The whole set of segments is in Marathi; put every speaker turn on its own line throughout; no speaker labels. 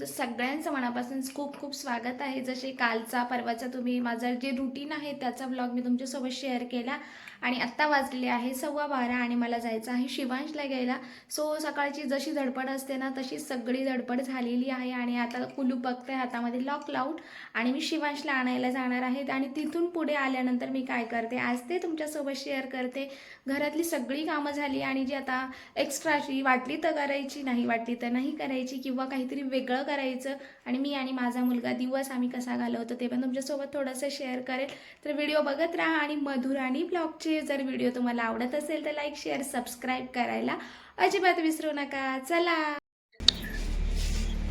तुमचं सगळ्यांचं मनापासून खूप खूप स्वागत आहे. जसे कालचा परवाचा तुम्ही माझा जे रुटीन आहे त्याचा ब्लॉग मी तुमच्यासोबत शेअर केला आणि आत्ता वाजलेले आहे सव्वा बारा आणि मला जायचं आहे शिवांशला घ्यायला. सो सकाळची जशी धडपड असते ना तशी सगळी धडपड झालेली आहे आणि आता कुलूप बघते हातामध्ये लॉक लाऊट आणि मी शिवांशला आणायला जाणार आहे आणि तिथून पुढे आल्यानंतर मी काय करते आज ते तुमच्यासोबत शेअर करते. घरातली सगळी कामं झाली आणि जी आता एक्स्ट्राची वाटली तर करायची नाही वाटली तर नाही करायची किंवा काहीतरी वेगळं करायचं आणि मी आणि माझा मुलगा दिवस आम्ही कसा घालवतो ते पण तुमच्यासोबत थोडंसं शेअर करेल. तर व्हिडिओ बघत राहा आणि मधुर आणि ब्लॉगचे जर व्हिडिओ तुम्हाला आवडत असेल तर लाईक शेअर सबस्क्राईब करायला अजिबात विसरू नका. चला!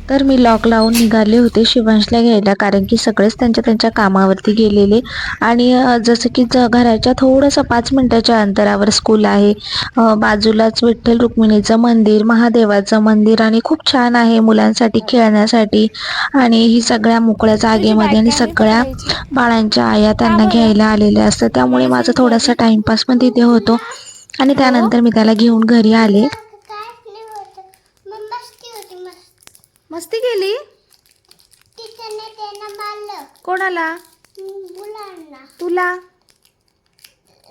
तर मी लॉक लावून निघाले होते शिवांशला घ्यायला कारण की सगळेच त्यांच्या त्यांच्या कामावरती गेलेले. आणि जसं की ज घराच्या थोडंसं पाच मिनिटाच्या अंतरावर स्कूल आहे. बाजूलाच विठ्ठल रुक्मिणीचं मंदिर महादेवाचं मंदिर आणि खूप छान आहे मुलांसाठी खेळण्यासाठी. आणि ही सगळ्या मोकळ्या जागेमध्ये आणि सगळ्या बाळांच्या आया त्यांना घ्यायला आलेल्या असतात. त्यामुळे माझा थोडासा टाइमपास पण तिथे होतो. आणि त्यानंतर मी त्याला घेऊन घरी आले
काय नाही होत मग मस्ती होती मस्त
मस्ती केली?
तिच्याने त्यांना मारलं.
कोणाला?
मुलांना.
तुला?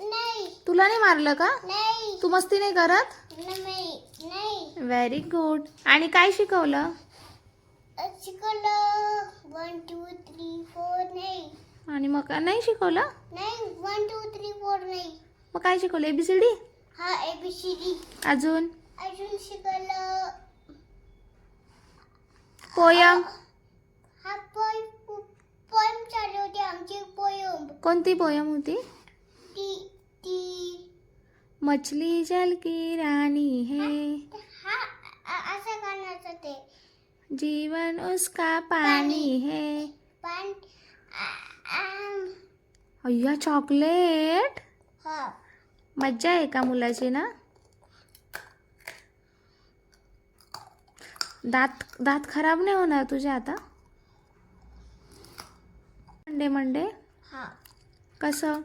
नाही.
तुला नाही मारलं का?
नाही.
तू मस्ती नाही करत?
नाही नाही.
व्हेरी गुड आणि काय शिकवलं?
शिकवलं वन टू थ्री फोर नाही.
आणि मग का- नाही शिकवलं?
नाही वन टू थ्री फोर नाही.
मग काय शिकवलं? एबीसीडी
हा ए बी सी डी
अजून?
अजून शिकवलं
पोयम.
हा पोय पोयम चालू होती आमची पोयम.
कोणती पोयम होती?
ती ती.
मछली जल की रानी है.
हा अ- असं गाण्याचं ते
जीवन उसका पानी है.
पण आ- आम.
अय्या चॉकलेट.
हा.
मज्जा आहे का मुलाची ना? दात दात खराब नाही होणार तुझ्या आता? Monday Monday?
हा.
कसं?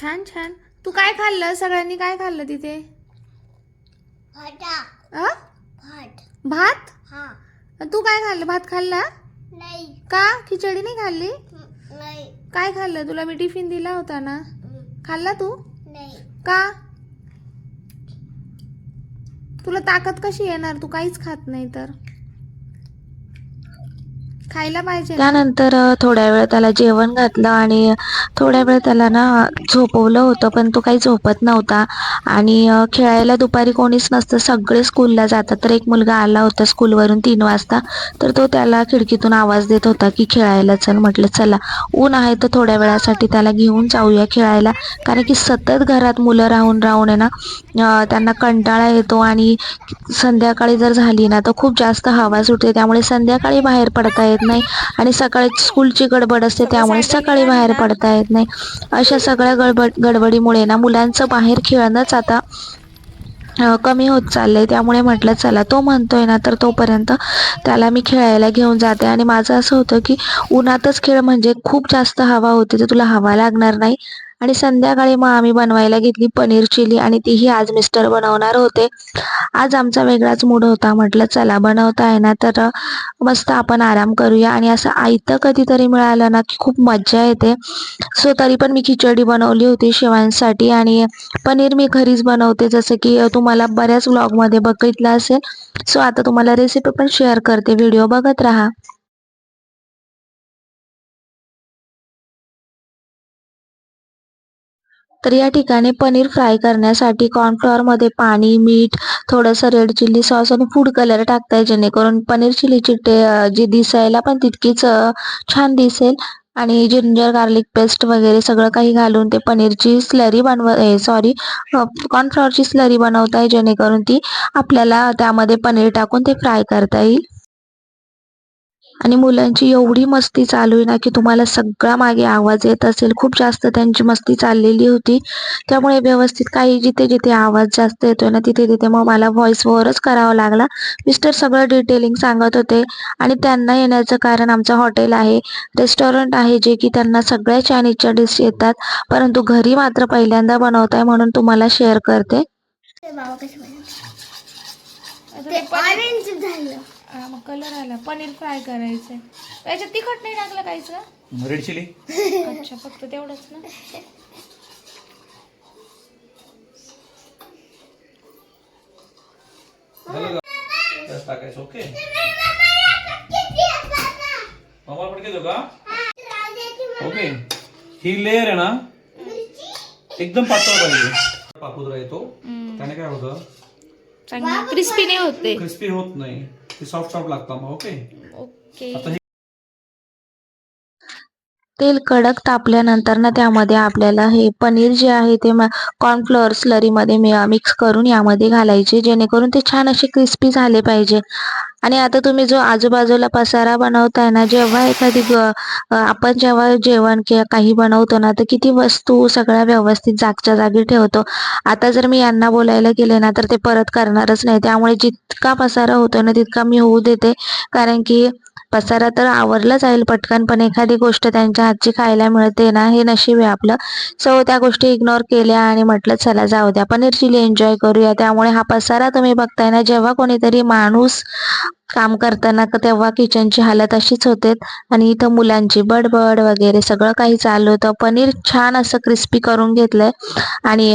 छान छान.
तू काय खाल्लं? सगळ्यांनी काय खाल्लं तिथे? अ? भात.
हा.
तू काय खाल्लं? भात खाल्ला?
नाही.
का? खिचडी नाही खाल्ली?
नाही.
काय खाल्लं? तुला मी टिफिन दिला होता ना. खाल्ला तू?
नाही.
का? तुला ताकद कशी येणार? तू काहीच खात नाही तर. खायला पाहिजे
त्यानंतर थोड्या वेळ त्याला जेवण घातलं आणि थोड्या वेळ त्याला ना झोपवलं होतं पण तो काही झोपत नव्हता. आणि खेळायला दुपारी कोणीच नसतं. सगळे स्कूलला जातात. तर एक मुलगा आला होता स्कूलवरून तीन वाजता. तर तो त्याला खिडकीतून आवाज देत होता की खेळायला चल. म्हटलं चला. ऊन आहे तर थोड्या वेळासाठी त्याला घेऊन जाऊया खेळायला. कारण की सतत घरात मुलं राहून राहून आहे ना त्यांना कंटाळा येतो आणि संध्याकाळी जर झाली ना तर खूप जास्त हवा सुटते. त्यामुळे संध्याकाळी बाहेर पडता येत नाही. आणि सकाळी स्कूलची गडबड असते त्यामुळे सकाळी बाहेर पडता येत नाही. अशा सगळ्या गडबड गडबडीमुळे ना मुलांचं बाहेर खेळणंच आता कमी होत चाललंय. त्यामुळे म्हटलं चला तो म्हणतोय ना तर तोपर्यंत त्याला मी खेळायला घेऊन जाते. आणि माझं असं होतं की उन्हातच खेळ म्हणजे खूप जास्त हवा होती तर तुला हवा लागणार नाही. आणि संध्याकाळी मग आम्ही बनवायला घेतली पनीर चिली आणि तीही आज मिस्टर बनवणार होते. आज आमचा वेगळाच मूड होता. म्हटलं चला बनवता ना तर मस्त आपण आराम करूया. आणि असं आयतं कधीतरी मिळालं ना की खूप मज्जा येते. सो तरी पण मी खिचडी बनवली होती शिवांसाठी. आणि पनीर मी घरीच बनवते. जसं की तुम्हाला बऱ्याच व्लॉगमध्ये बघितलं असेल. सो आता तुम्हाला रेसिपी पण शेअर करते. व्हिडिओ बघत राहा. तर या ठिकाणी पनीर फ्राय करण्यासाठी कॉर्नफ्लॉवरमध्ये पाणी मीठ थोडंसं रेड चिल्ली सॉस आणि फूड कलर टाकताय जेणेकरून पनीर चिलीची टे जी दिसायला पण तितकीच छान दिसेल. आणि जिंजर गार्लिक पेस्ट वगैरे सगळं काही घालून ते पनीरची स्लरी बनव सॉरी कॉर्नफ्लॉवरची स्लरी बनवताय जेणेकरून ती आपल्याला त्यामध्ये पनीर टाकून ते फ्राय करता येईल. आणि मुलांची एवढी मस्ती चालू आहे ना की तुम्हाला सगळा मागे आवाज येत असेल. खूप जास्त त्यांची मस्ती चाललेली होती. त्यामुळे व्यवस्थित काही जिथे जिथे आवाज जास्त येतोय ना तिथे तिथे मग मला व्हॉइस ओव्हरच करावा लागला. मिस्टर सगळं डिटेलिंग सांगत होते आणि त्यांना येण्याचं कारण आमचं हॉटेल आहे. रेस्टॉरंट आहे जे की त्यांना सगळ्या चायनीजच्या डिश येतात. परंतु घरी मात्र पहिल्यांदा बनवताय म्हणून तुम्हाला शेअर करते.
ते ऑरेंज झालं.
हा मग कलर आला. पनीर फ्राय करायचंय. याच्यात तिखट नाही टाकलं काहीच का
रेड चिली
अच्छा फक्त तेवढंच ना?
झालं का? त्यात टाकायचं ओके? मामा पण घेतो का? ओके. ही लेअर आहे ना एकदम पातळ पाहिजे. पापुद्रा येतो. त्याने काय होतं?
चांगलं. क्रिस्पी नाही होते
क्रिस्पी होत नाही. सॉफ्ट सॉफ्ट लागतं मग ओके
ओके
आता हे
तेल कडक तापल्यानंतर ना त्यामध्ये आपल्याला हे पनीर जे आहे ते कॉर्नफ्लोअर स्लरीमध्ये मिक्स करून यामध्ये घालायचे जेणेकरून ते छान असे क्रिस्पी झाले पाहिजे. आणि आता तुम्ही जो आजूबाजूला पसारा बनवताय ना जेव्हा एखादी ग आपण जेव्हा जेवण किंवा काही बनवतो ना तर किती वस्तू सगळ्या व्यवस्थित जागच्या जागी ठेवतो. आता जर मी यांना बोलायला गेले ना तर ते परत करणारच नाही. त्यामुळे जितका पसारा होतो ना तितका मी होऊ देते. कारण की पसारा तर आवरला जाईल पटकन पण एखादी गोष्ट त्यांच्या हातची खायला मिळते ना हे नशीब आहे आपलं. सो त्या गोष्टी इग्नोर केल्या आणि म्हटलं चला जाऊ द्या. पनीर चिली एन्जॉय करूया. त्यामुळे हा पसारा तुम्ही बघताय ना जेव्हा कोणीतरी माणूस काम करताना क- तेव्हा किचनची हालत अशीच होते. आणि इथं मुलांची बडबड वगैरे सगळं काही चालू होतं. पनीर छान असं क्रिस्पी करून घेतलंय. आणि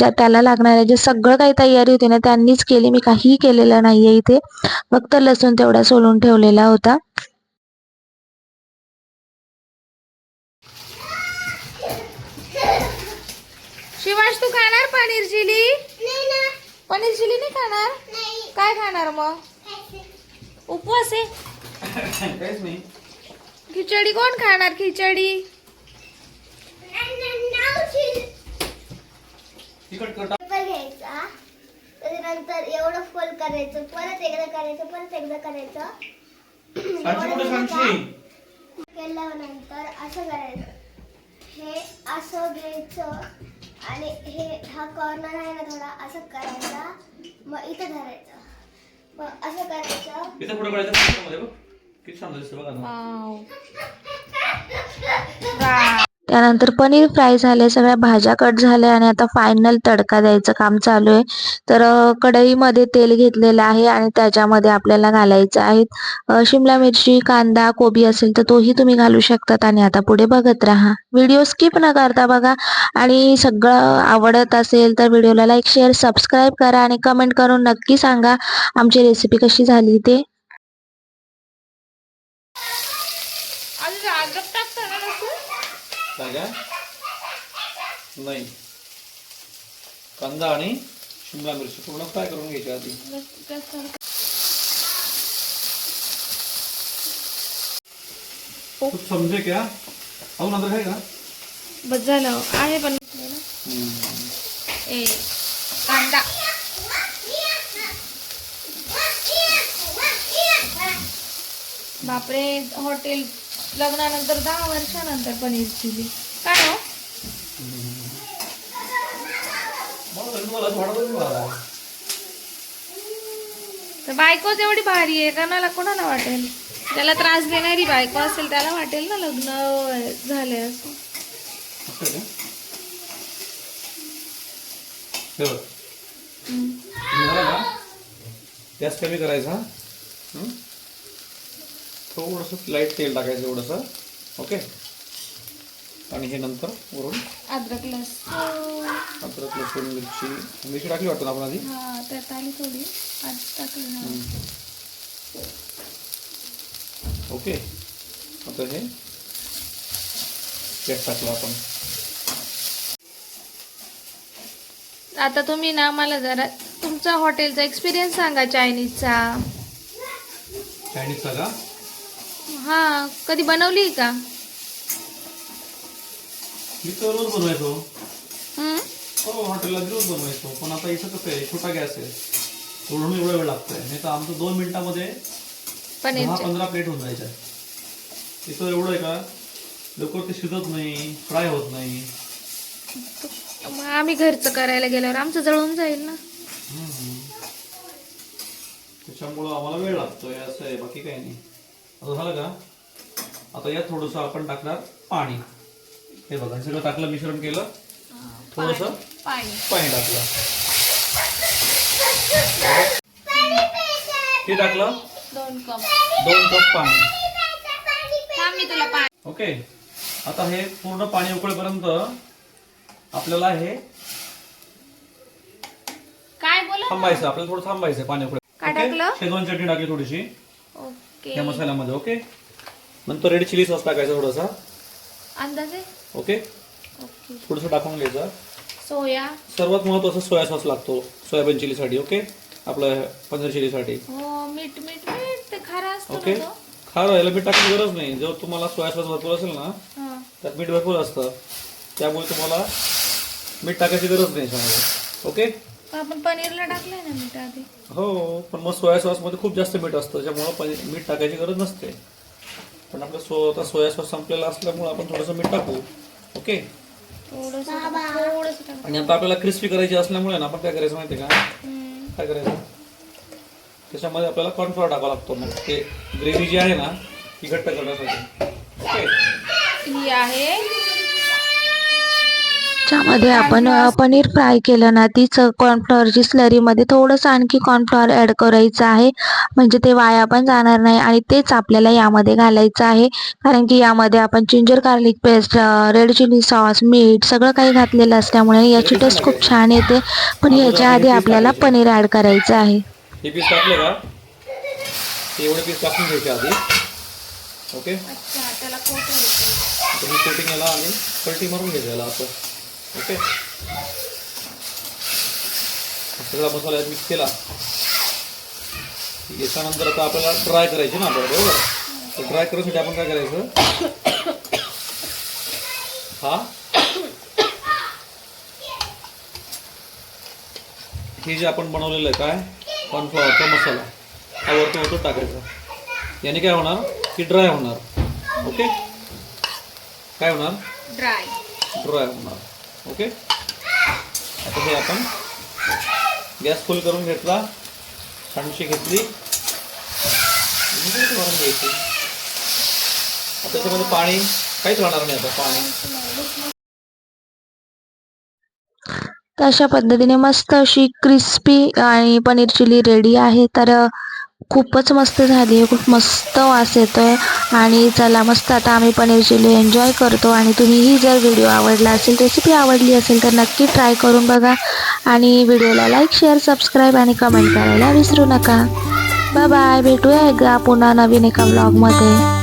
त्याला लागणारे जे सगळं काही तयारी होती ना त्यांनीच केली. मी काहीही केलेलं नाहीये इथे. फक्त लसूण तेवढा सोलून ठेवलेला होता.
शिवांश तू खाणार पनीर चिली?
नाही ना.
पनीर चिली नाही खाणार?
नाही.
काय खाणार मग? उपवास आहे?
काहीच नाही
खिचडी कोण खाणार खिचडी?
तिखट कट.
पेपर घ्यायचा. त्याच्यानंतर एवढं फोल्ड करायचं परत एकदा करायचं परत एकदा करायचं.
सांची कुठे सांची
केल्यानंतर असं करायचं. हे असं घ्यायचं आणि हे हा कॉर्नर आहे ना थोडा असं करायचा. मग इथं धरायचं. असं करायचं
इथं पुढे करायचं मध्ये बघ किती छान दिसतं बघा ना
वाव. वा.
त्यानंतर पनीर फ्राय झाले सगळ्या भाज्या कट झाल्या आणि आता फायनल तडका द्यायचं काम चालू आहे. तर कढईमध्ये तेल घेतलेलं आहे आणि त्याच्यामध्ये आपल्याला घालायचं आहे शिमला मिरची कांदा कोबी असेल तर तोही तुम्ही घालू शकतात आणि आता पुढे बघत राहा. व्हिडिओ स्किप न करता बघा आणि सगळं आवडत असेल तर व्हिडिओला लाईक शेअर सबस्क्राईब करा आणि कमेंट करून नक्की सांगा आमची रेसिपी कशी झाली ते
अजून अद्रक टाकता ना लसूण?
काय नाही. कांदा आणि शिमला मिरची. पूर्ण फ्राय करून घ्यायची आधी? कुछ समजे क्या? अजून अद्रक आहे का?
बस झालं आहे पण. ए कांदा. बापरे हॉटेल लग्नानंतर दहा वर्षानंतर पनीर चिली. काय हो?
तर तुम्हाला मला.
बायकोच एवढी भारी आहे कोणाला कोणाला वाटेल? त्याला त्रास देणारी बायको असेल त्याला वाटेल ना लग्न झाले. असं
गॅस कमी करायचा. थोडस थोडंसं लाइट तेल टाकायचं थोडस ओके आणि हे नंतर वरून
अद्रक लसूण.
अद्रक लसूण मिरची. मिरची टाकली वाटतं ना आपण आधी?
हा त्यात आली थोडी आज टाकली ना.
ओके. आता हे गॅस टाकलं आपण.
आता तुम्ही ना मला जरा तुमचा हॉटेलचा एक्सपिरियन्स सांगा चायनीजचा.
चायनीजचा का?
हा कधी बनवली का?
मी तर रोज बनवायचो? हो? हॉटेलला रोज बनवायचो. पण आता इथं कसं आहे छोटा गॅस आहे. म्हणून एवढा वेळ लागतोय. नाही तर आमचं दोन मिनिटामध्ये दहा पंधरा प्लेट होऊन जायच्या. इथं एवढं आहे का? लवकर ते शिजत नाही फ्राय होत नाही.
मग आम्ही घरचं करायला गेल्यावर आमचं जळून जाईल ना.
त्याच्यामुळं आम्हाला वेळ लागतोय असं आहे. बाकी काही नाही. आता झालं का? आता यात थोडंसं आपण टाकणार पाणी. हे बघा सगळं टाकलं मिश्रण केलं. थोडंसं
पाणी.
टाकलं. किती टाकलं?
दोन कप.
दोन कप पाणी.
तुला
ओके. आता हे पूर्ण पाणी उकळेपर्यंत आपल्याला हे
काय बोला
थांबायचं आपल्याला थोडं थांबायचं पाणी उकळे
काय? टाकलं?
शेजवान चटणी टाकली थोडीशी.
ओके.
या मसाल्यामध्ये ओके? नंतर रेड चिली सॉस टाकायचा थोडासा.
अंदाजे?
ओके? थोडंसं टाकून घ्यायचं
सोया.
सर्वात महत्त्वाचा सोया सॉस लागतो सोयाबीन चिलीसाठी ओके? आपलं पनीर चिलीसाठी.
हो मीठ मीठ मीठ ते खारा असतो
ओके?
ना तो?
खारं याला मीठ टाकण्याची गरज नाही. जर तुम्हाला सोया सॉस भरपूर असेल ना
हा.
त्यात मीठ भरपूर असतं. त्यामुळे तुम्हाला मीठ टाकायची गरज नाही याच्यामध्ये ओके?
पण आपण पनीरला टाकलंय ना मीठ आधी.
हो पण मग सोया सॉसमध्ये खूप जास्त मीठ असतं पनीर मीठ टाकायची गरज नसते. पण आपलं सो आता सोया सॉस संपलेला असल्यामुळं आपण थोडंसं मीठ टाकू. ओके. आणि आता आपल्याला क्रिस्पी करायची असल्यामुळे ना आपण काय करायचं माहिती का?
हम्म.
काय करायचं? त्याच्यामध्ये आपल्याला कॉर्नफ्लॉवर टाकावा लागतो. मग ते ग्रेव्ही जी आहे ना ती घट्ट करण्यासाठी. ओके?
ही आहे
ज्यामध्ये आपण पनीर फ्राय केलं ना तीच कॉर्नफ्लॉवरची स्लरीमध्ये थोडंसं आणखी कॉर्नफ्लॉवर ॲड करायचं आहे. म्हणजे ते वाया पण जाणार नाही आणि तेच आपल्याला यामध्ये घालायचं आहे. कारण की यामध्ये आपण ginger garlic paste red chilli sauce मीठ सगळं काही घातलेलं असल्यामुळे याची टेस्ट खूप छान येते. पण याच्या आधी आपल्याला पनीर ॲड करायचं आहे.
हे पीस टाकले का? हे एवढे पीस टाकून घ्यायचे आधी. ओके
अच्छा त्याला
ही कोटिंग याला आणि पलटी मारून घ्यायचं याला असं. ओके? सगळा मसाला यात मिक्स केला. याच्यानंतर आता आपल्याला ड्राय करायची ना आपल्याला बरोबर? तर ड्राय करण्यासाठी आपण काय करायचं? हा? हे जे आपण बनवलेलं आहे काय? कॉर्नफ्लॉवरचा मसाला. हा वरतो वरतो टाकायचा. याने काय होणार? की ड्राय होणार. ओके? काय होणार?
ड्राय
ड्राय होणार. ओके? आता हे आपण गॅस फुल करून घेतला. थंडशी घेतली. आणि घ्यायची. आता त्याच्यामध्ये पाणी काहीच राहणार नाही आता पाणी.
अशा पद्धतीने मस्त अशी क्रिस्पी आणि पनीर चिली रेडी आहे. तर खूपच मस्त झाली आहे. खूप मस्त वास येतोय. आणि चला मस्त आता आम्ही पनीर चिली एन्जॉय करतो. आणि तुम्हीही जर व्हिडिओ आवडला असेल रेसिपी आवडली असेल तर नक्की ट्राय करून बघा. आणि व्हिडिओला लाईक शेअर सबस्क्राईब आणि कमेंट करायला विसरू नका. बाय बाय भेटूया एकदा पुन्हा नवीन एका ब्लॉगमध्ये